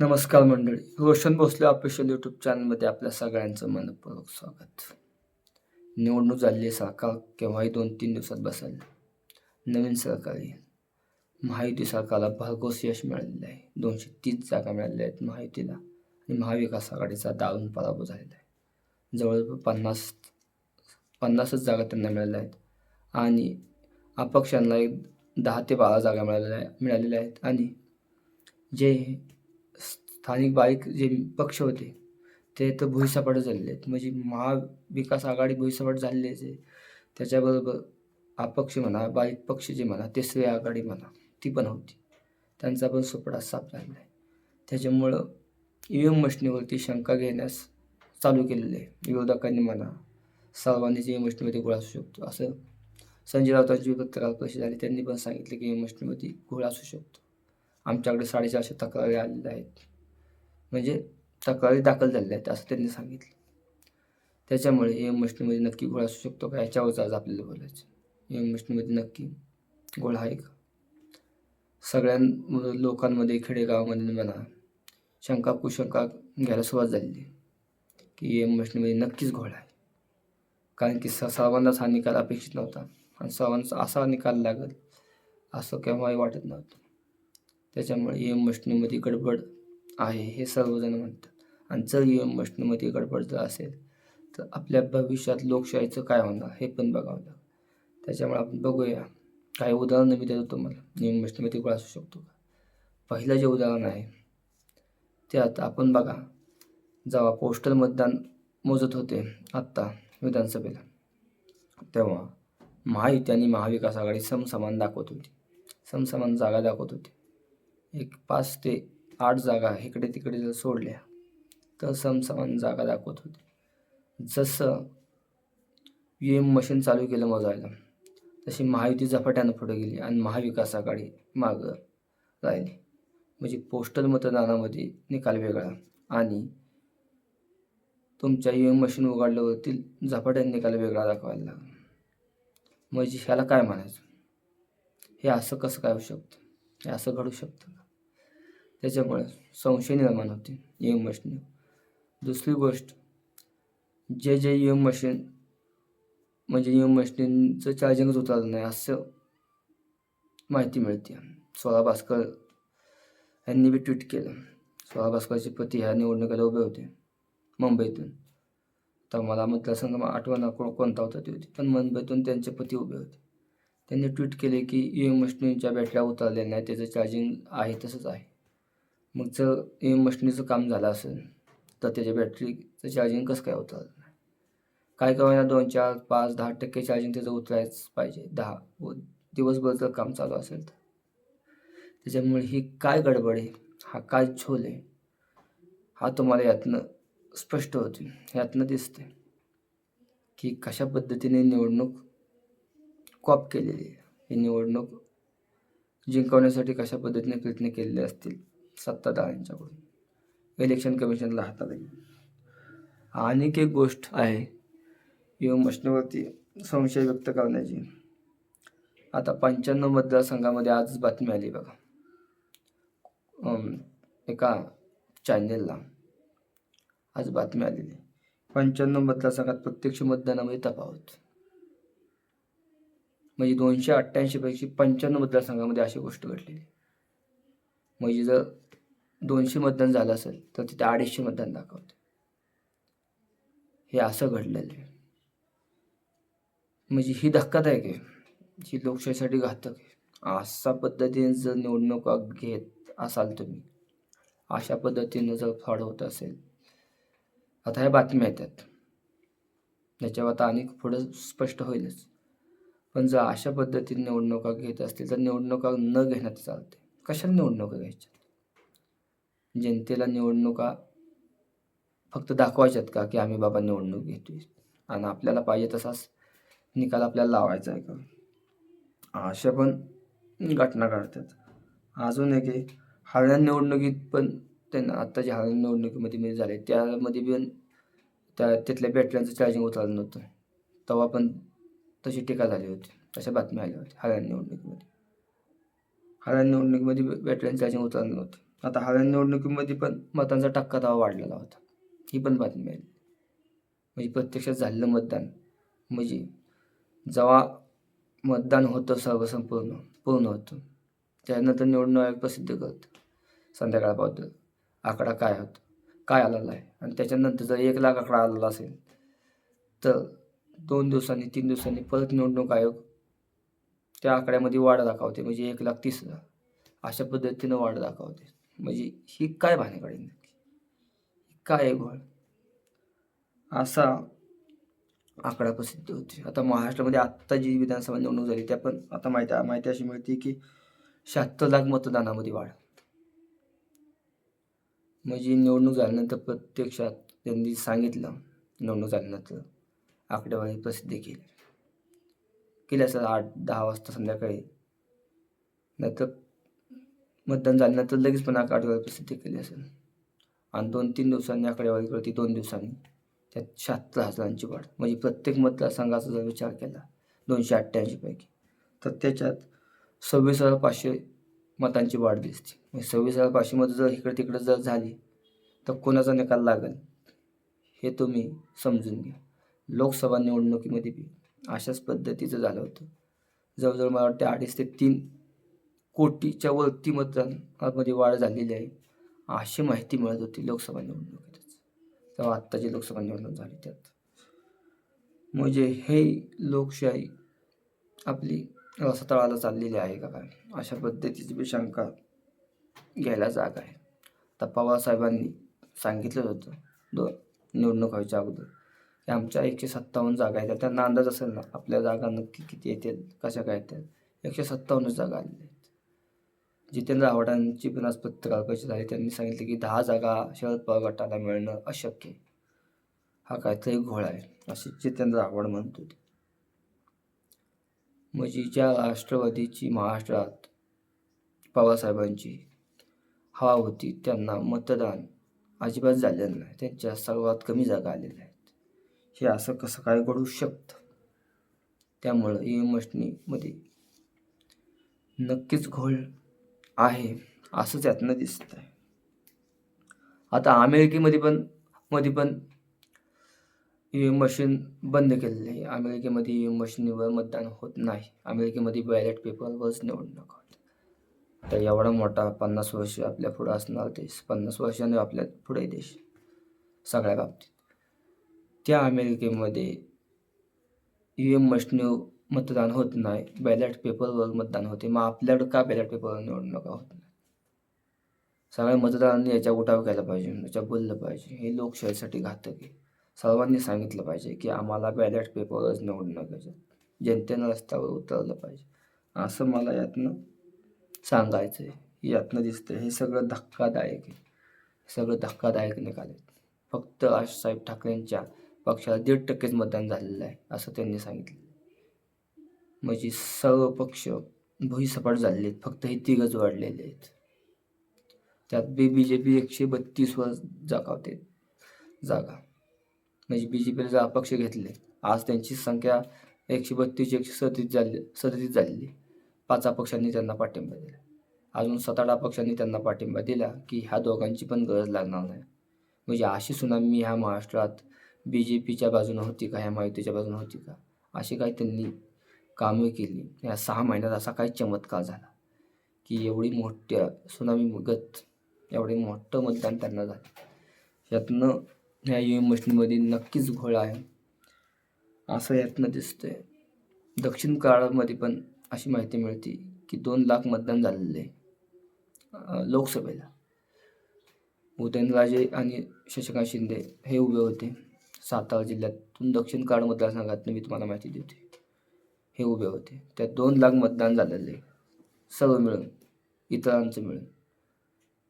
नमस्कार मंडळी. Roshan Bhosale official YouTube चॅनलमध्ये आपल्या सगळ्यांचं मनपूर्वक स्वागत. निवडणूक झाली आहे सरकार केव्हाही दोन तीन दिवसात बसेल नवीन सरकार. येईल महायुती सरकारला भरघोस यश मिळालेलं आहे. दोनशे तीस जागा मिळालेल्या आहेत महायुतीला आणि महाविकास आघाडीचा दारुण पराभव झालेला आहे. जवळजवळ पन्नास पन्नासच जागा त्यांना मिळाल्या आहेत. आणि अपक्षांना एक दहा ते बारा जागा मिळालेल्या मिळालेल्या आहेत. आणि जे स्थानिक बाईक जे पक्ष होते ते तर भुईसपाट झालेले आहेत. म्हणजे महाविकास आघाडी भुईसपाट झालेलीच आहे. त्याच्याबरोबर अपक्ष म्हणा बाईक पक्ष जे म्हणा तिसरी आघाडी म्हणा ती पण होती. त्यांचा पण सुपडा साफ झालेला आहे. त्याच्यामुळं ई एम मशिनीवरती शंका घेण्यास चालू केलेले आहे. विरोधकांनी म्हणा सर्वांनीच ई एम मशनीमध्ये गोळा असू शकतो. असं संजय राऊतांची पत्रकार कशी झाली त्यांनी पण सांगितलं की ई एम मशिनीमध्ये गोळा असू शकतो. आमच्याकडे साडेचारशे तक्रारी आलेल्या आहेत. म्हणजे तक्रारी दाखल झालेल्या आहेत असं त्यांनी सांगितलं. त्याच्यामुळे एम मशिनीमध्ये नक्की गोळा असू शकतो का याच्यावरच आज आपल्याला बोलायचं एम मशिनीमध्ये नक्की गोळा आहे का? सगळ्यां लोकांमध्ये खेडेगावामध्ये म्हणा शंका कुशंका घ्यायला सुरुवात झालेली की एम मशिनीमध्ये नक्कीच घोळ आहे. कारण की स सर्वांनाच हा निकाल अपेक्षित नव्हता आणि सर्वांचा असा निकाल लागेल असं केव्हाही वाटत नव्हतं. त्याच्यामुळे एम मशिनीमध्ये गडबड आहे हे सर्वजण म्हणतात. आणि जर यू एम मशनमध्ये गडबड जर असेल तर आपल्या भविष्यात लोकशाहीचं काय होणार हे पण बघावं लागेल. त्याच्यामुळे आपण बघूया. काही उदाहरणं मी देतो तुम्हाला. नियम मशनमध्ये मशिनीमध्ये गोळा असू शकतो का? पहिलं जे उदाहरण आहे त्यात आपण बघा. जेव्हा पोस्टल मतदान मोजत होते आत्ता विधानसभेला तेव्हा महायुती आणि महाविकास आघाडी समसमान दाखवत होती. समसमान जागा दाखवत होती. एक पाच ते आठ जागा इकडे तिकडे जर सोडल्या तर समसमान जागा दाखवत होती. जसं यू एम मशीन चालू केलं मोजायला तशी महायुती झपाट्यानं पुढे गेली आणि महाविकास आघाडी मागं राहिली. म्हणजे पोस्टल मतदानामध्ये निकाल वेगळा आणि तुमच्या यू एम मशीन उघडल्यावरती झपाट्याने निकाल वेगळा दाखवायला लागला. म्हणजे ह्याला काय म्हणायचं? हे असं कसं काय होऊ शकतं? हे असं घडू शकतं का? त्याच्यामुळे संशय निर्माण होते ई एम मशीन. दुसरी गोष्ट जे जे ई एम मशीन म्हणजे ई एम मशीनचं चार्जिंगच उतरलं नाही असं माहिती मिळते. सोळा भास्कर यांनी बी ट्विट केलं. सोळा भास्करचे पती ह्या निवडणुकीला उभे होते मुंबईतून. तर मला मतदारसंघ आठवण कोणता होता ते होते. पण मुंबईतून त्यांचे पती उभे होते. त्यांनी ट्विट केले की ई एम मशीनच्या बॅटऱ्या उतरलेल्या नाही त्याचं चार्जिंग आहे तसंच आहे. मग जर ई एम मशिनीचं काम झालं असेल तर त्याच्या बॅटरीचं चार्जिंग कसं काय होतं? काय काय काय दोन चार पाच दहा टक्के चार्जिंग त्याचं उतरायच पाहिजे दहा. व दिवसभर जर काम चालू असेल तर. त्याच्यामुळे ही काय गडबड आहे? हा काय झोल आहे? हा तुम्हाला यातनं स्पष्ट होते यातनं दिसते की कशा पद्धतीने निवडणूक कॉप केलेली आहे. ही निवडणूक जिंकवण्यासाठी कशा पद्धतीने प्रयत्न केलेले असतील? सत्ताधाऱ्यांच्याकडून. इलेक्शन कमिशनला हाताला येईल आणखी एक गोष्ट आहे या मशनीवरती संशय व्यक्त करण्याची. आता पंच्याण्णव मतदारसंघामध्ये आजच बातमी आली बघा. एका चॅनेलला आज बातमी आलेली. पंच्याण्णव मतदारसंघात प्रत्यक्ष मतदानामध्ये तफावत. म्हणजे दोनशे अठ्ठ्याऐंशीपैकी पंच्याण्णव मतदारसंघामध्ये अशी गोष्ट घडलेली. म्हणजे जर दोनशे मतदान झालं असेल तर तिथे अडीचशे मतदान दाखवते. हे असं घडलेलं आहे. म्हणजे ही धक्कादायक आहे. ही लोकशाहीसाठी घातक आहे. अशा पद्धतीने जर निवडणुका घेत असाल तुम्ही अशा पद्धतीनं जर फ्रॉड होत असेल आता ह्या बातम्या येतात. त्याच्यावर आता अनेक पुढं स्पष्ट होईलच. पण जर अशा पद्धतीने निवडणुका घेत असतील तर निवडणुका न घेण्यात चालते. कशाला निवडणुका घ्यायच्या? जनतेला निवडणुका फक्त दाखवायच्यात का की आम्ही बाबा निवडणूक घेतोय? आणि आपल्याला पाहिजे तसाच निकाल आपल्याला लावायचा आहे का? अशा पण घटना घडतात. अजून एक आहे हळद निवडणुकीत पण त्यांना आत्ताच्या हळद निवडणुकीमध्ये मी झाले त्यामध्ये पण त्या तिथल्या बॅटऱ्यांचं चार्जिंग उतरलं नव्हतं. तेव्हा पण तशी टीका झाली होती. तशा बातम्या आल्या होत्या हळद निवडणुकीमध्ये. हळद निवडणुकीमध्ये बॅटऱ्यांचं चार्जिंग उतरलं नव्हतं. आता हव्या निवडणुकीमध्ये पण मतांचा टक्का दावा वाढलेला होता. ही पण बातमी आहे म्हणजे प्रत्यक्षात झालेलं मतदान म्हणजे जेव्हा मतदान होतं सर्वसंपूर्ण पूर्ण होतं त्यानंतर निवडणूक आयोग प्रसिद्ध करतं. संध्याकाळपावतं आकडा काय होतो? काय आलेला आहे? आणि त्याच्यानंतर जर एक लाख आकडा आलेला असेल तर दोन दिवसांनी तीन दिवसांनी परत निवडणूक आयोग त्या आकड्यामध्ये वाढ दाखवते. म्हणजे एक लाख तीस हजार. अशा पद्धतीनं वाढ दाखवते. म्हणजे ही काय भानगड नक्की? काय घोळ? असा आकडा प्रसिद्ध होते आता महाराष्ट्रामध्ये आत्ता जी विधानसभा निवडणूक झाली त्या पण आता माहिती माहिती अशी मिळते की शहात्तर लाख मतदानामध्ये वाढ. म्हणजे निवडणूक झाल्यानंतर प्रत्यक्षात त्यांनी सांगितलं निवडणूक झाल्यानंतर आकडेवारी प्रसिद्ध केली. केली सर आठ दहा वाजता संध्याकाळी. नाहीतर मतदान झाल्यानंतर लगेच पण आकडेवारी प्रसिद्ध केली असेल. आणि दोन तीन दिवसांनी आकडेवारी कळती दोन दिवसांनी. त्यात शहात्तर हजारांची वाढ. म्हणजे प्रत्येक मतदारसंघाचा जर विचार केला दोनशे अठ्ठ्याऐंशीपैकी तर त्याच्यात सव्वीस हजार पाचशे मतांची वाढ दिसते. म्हणजे सव्वीस हजार पाचशे मतं जर इकडे तिकडे जर झाली तर कोणाचा निकाल लागेल हे तुम्ही समजून घ्या. लोकसभा निवडणुकीमध्ये बी अशाच पद्धतीचं झालं होतं. जवळजवळ मला वाटते अडीच ते तीन कोटीच्या वरती मतदानामध्ये वाढ झालेली आहे. अशी माहिती मिळत होती लोकसभा निवडणुकीतच. तेव्हा आत्ताची लोकसभा निवडणूक झाली त्यात. म्हणजे हे लोकशाही आपली रसतळाला चाललेली आहे का काय? अशा पद्धतीची बी शंका घ्यायला जागा आहे. तर पवारसाहेबांनी सांगितलं होतं दोन निवडणूक व्हायच्या अगोदर की आमच्या एकशे सत्तावन्न जागा आहेत. त्यांना अंदाज असेल ना आपल्या जागा नक्की किती येतात कशा काय येतात एकशे सत्तावन्न जागा आलेल्या जितेंद्र आव्हाडांची पण आज पत्रकार परिषद झाली त्यांनी सांगितले की दहा जागा शरद पवार गटाला मिळणं अशक्य आहे. हा काहीतरी घोळ आहे असे जितेंद्र आव्हाड म्हणत होते. मजीच्या ज्या राष्ट्रवादीची महाराष्ट्रात पवारसाहेबांची हवा होती. त्यांना मतदान अजिबात झालेलं नाही. त्यांच्या सर्वात कमी जागा आलेल्या आहेत. हे असं कसं काय घडू शकतं? त्यामुळं ई मशनीमध्ये नक्कीच घोळ आहे असंच त्यातनं दिसत आहे आता अमेरिकेमध्ये पण मध्ये पण ई मशीन बंद केलेलं आहे. अमेरिकेमध्ये ई मशीनीवर मतदान होत नाही. अमेरिकेमध्ये बॅलेट पेपरवरच निवडणूक होते. तर एवढा मोठा पन्नास वर्ष आपल्या पुढं असणार देश. पन्नास वर्षाने आपल्या पुढे देश. सगळ्या बाबतीत. त्या अमेरिकेमध्ये ई एम मशीन मतदान होत नाही. बॅलेट पेपरवर मतदान होते. मग आपल्याकडं का बॅलेट पेपरवर निवडणुका होत? नाही सगळ्या मतदारांनी याच्या उठाव केला पाहिजे. याच्या बोललं पाहिजे. हे लोकशाहीसाठी घातक आहे. सर्वांनी सांगितलं पाहिजे की आम्हाला बॅलेट पेपरवरच निवडणूक जनतेनं रस्त्यावर उतरलं पाहिजे. असं मला यातनं सांगायचं आहे यातनं दिसतं हे सगळं धक्कादायक आहे. सगळं धक्कादायक निघाले फक्त राजसाहेब ठाकरेंच्या पक्षाला दीड टक्केच मतदान झालेलं आहे असं त्यांनी सांगितलं. म्हणजे सर्व पक्ष भुईसपाट झालेले आहेत फक्त हे तिघच वाढलेले आहेत. त्यात बी बी जे पी एकशे बत्तीसवर जागावते. जागा. म्हणजे बी जे पीला जर अपक्ष घेतले आज त्यांची संख्या एकशे बत्तीस एकशे सदतीस झाली सदतीस झालेली. पाच अपक्षांनी त्यांना पाठिंबा दिला. अजून सात आठ अपक्षांनी त्यांना पाठिंबा दिला की ह्या दोघांची पण गरज लागणार नाही. म्हणजे अशी सुनामी ह्या महाराष्ट्रात बी जे पीच्या बाजूनं होती का ह्या माहितीच्या बाजूनं होती का अशी काही त्यांनी कामे केली. या सहा महिन्यात असा काही चमत्कार झाला की एवढी मोठ्या सुनामी गत एवढे मोठं मतदान त्यांना झालं. यातनं ह्या यू एम मशीनमध्ये नक्कीच घोळ आहे. असं यातनं दिसतंय. दक्षिण काळामध्ये पण अशी माहिती मिळते की दोन लाख मतदान झालेलं आहे लोकसभेला. उदयनराजे आणि शशिकांत शिंदे हे उभे होते. सातारा जिल्ह्यातून दक्षिण काळ मतदारसंघातून मी तुम्हाला माहिती देते हे उभे होते. त्यात दोन लाख मतदान झालेले. सर्व मिळून इतरांचं मिळून.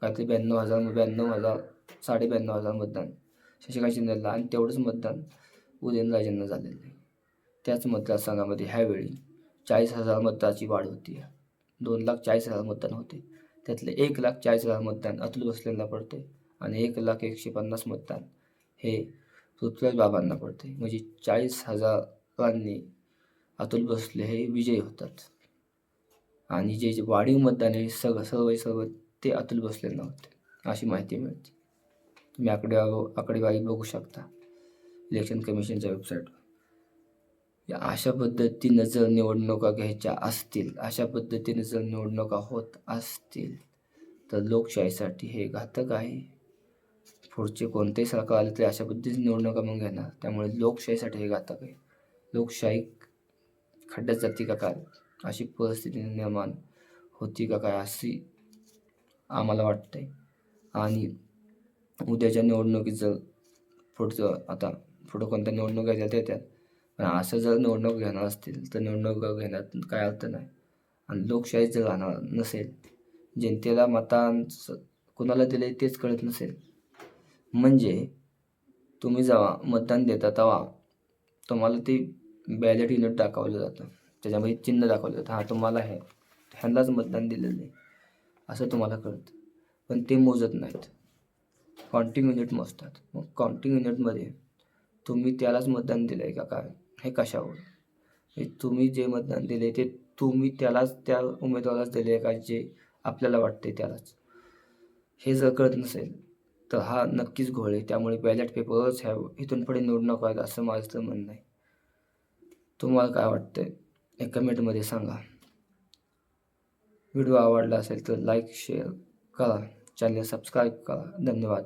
काहीतरी ब्याण्णव हजार ब्याण्णव हजार साडे ब्याण्णव हजार मतदान. शशिकांत शिंदेला आणि तेवढंच मतदान उदयनराजेंना झालेलं. आहे त्याच मतदारसंघामध्ये ह्यावेळी चाळीस हजार मतदाची वाढ होती. दोन लाख चाळीस हजार मतदान होते. त्यातले एक लाख चाळीस हजार मतदान अतुल भोसलेंना पडते आणि एक लाख एकशे पन्नास मतदान हे पृथ्वीराज बाबांना पडते. म्हणजे चाळीस हजारांनी अतुल भोसले हे विजयी होतात. आणि जे जे वाढीव मतदान आहे सगळं सर्व सर्व ते अतुल भोसले नव्हते अशी माहिती मिळते. तुम्ही आकडे आकडेवारी बघू शकता इलेक्शन कमिशनच्या वेबसाईटवर या अशा पद्धतीनं जर निवडणुका घ्यायच्या असतील अशा पद्धतीने जर निवडणुका होत असतील तर लोकशाहीसाठी हे घातक आहे. पुढचे कोणतेही सरकार आले तरी अशा पद्धतीने निवडणुका मग घेणार त्यामुळे लोकशाहीसाठी हे घातक आहे. लोकशाही खड्ड्यात जाते का काय? अशी परिस्थिती निर्माण होती का काय अशी आम्हाला वाटते आणि उद्याच्या निवडणुकीत जर पुढचं आता पुढं कोणत्या निवडणुका येतात येतात पण असं जर निवडणूक घेणार असतील तर निवडणूक घेण्यात काय अर्थ नाही. आणि लोकशाही जर राहणार नसेल जनतेला मतांचं कुणाला दिले तेच कळत नसेल. म्हणजे तुम्ही जेव्हा मतदान देता तेव्हा तुम्हाला ते बॅलेट युनिट दाखवलं जातं. त्याच्यामध्ये चिन्ह दाखवलं जातं. हा तुम्हाला हे ह्यांनाच मतदान दिलेलं आहे असं तुम्हाला कळतं. पण ते मोजत नाहीत. काउंटिंग युनिट मोजतात. मग काउंटिंग युनिटमध्ये तुम्ही त्यालाच मतदान दिलं आहे का? काय? हे कशावर हे तुम्ही जे मतदान दिले ते तुम्ही त्यालाच त्या उमेदवारालाच दिले आहे का? जे आपल्याला वाटते त्यालाच. हे जर कळत नसेल तर हा नक्कीच घोळ आहे. त्यामुळे बॅलेट पेपरच ह्या इथून पुढे निवडणूक व्हायला असं माझं म्हणणं आहे. तुम्हाला काय वाटतंय? एक कमेंटमध्ये सांगा. व्हिडिओ आवडला असेल तर लाईक शेअर करा. चॅनल सबस्क्राईब करा. धन्यवाद.